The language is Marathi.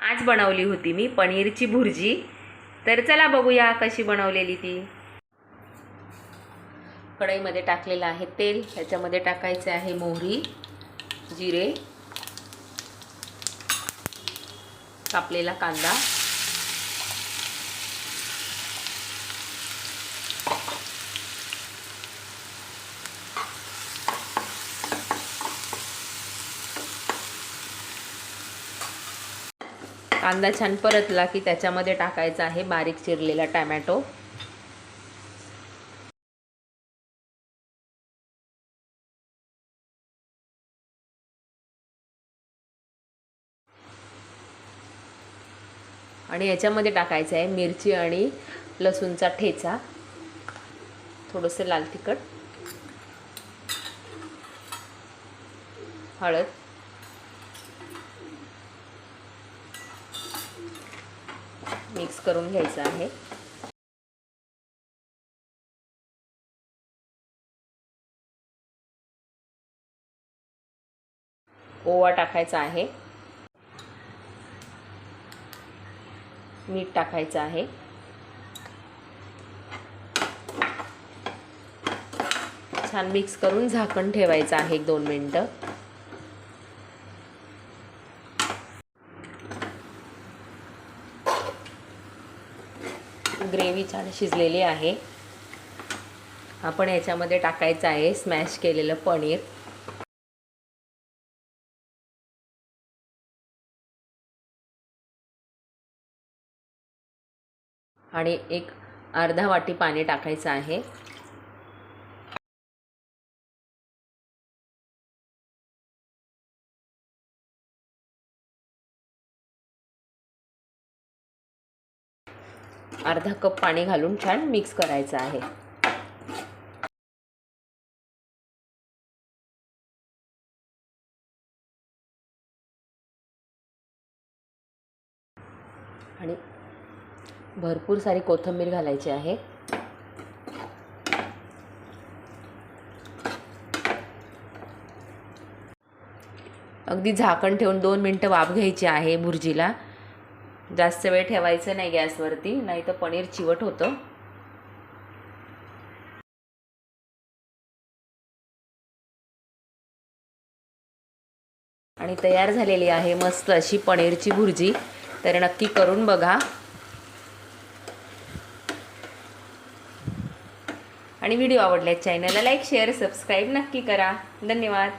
आज बनवली होती मी पनीरची भुर्जी. तर चला बघूया कशी बनवलेली ती. कढईमध्ये टाकलेलं आहे तेल ह्याच्यामध्ये टाकायचे आहे मोहरी जिरे कापलेला कांदा. कांदा छान परतला की त्याच्यामध्ये टाकायचा आहे बारीक चिरलेला टॅमॅटो. आणि याच्यामध्ये टाकायचं आहे मिरची आणि लसूणचा ठेचा. थोडंसं लाल तिखट. हळद. मिक्स करून घ्यायचं आहे. ओवा टाकायचा आहे. मीठ टाकायचं आहे. छान मिक्स करून झाकण ठेवायचं आहे एक दोन मिनटं. ग्रेव्ही छान शिजलेली आहे. आपण याच्यामध्ये टाकायचं आहे स्मॅश केलेलं पनीर. आणि एक अर्धा वाटी पाणी टाकायचं आहे. अर्धा कप पाणी घालून छान मिक्स करायचं आहे. आणि भरपूर सारी कोथिंबीर घालायची आहे. अगदी झाकण ठेवून दोन मिनटं वाफ घ्यायची आहे भुर्जीला. जास्त वेळ ठेवायचं नाही गॅसवरती नाही तर पनीर चिवट होतं. आणि तयार झालेली आहे मस्त अशी पनीरची भुर्जी. तर नक्की करून बघा. आणि व्हिडिओ आवडल्यास चॅनलला लाईक शेअर सबस्क्राईब नक्की करा. धन्यवाद.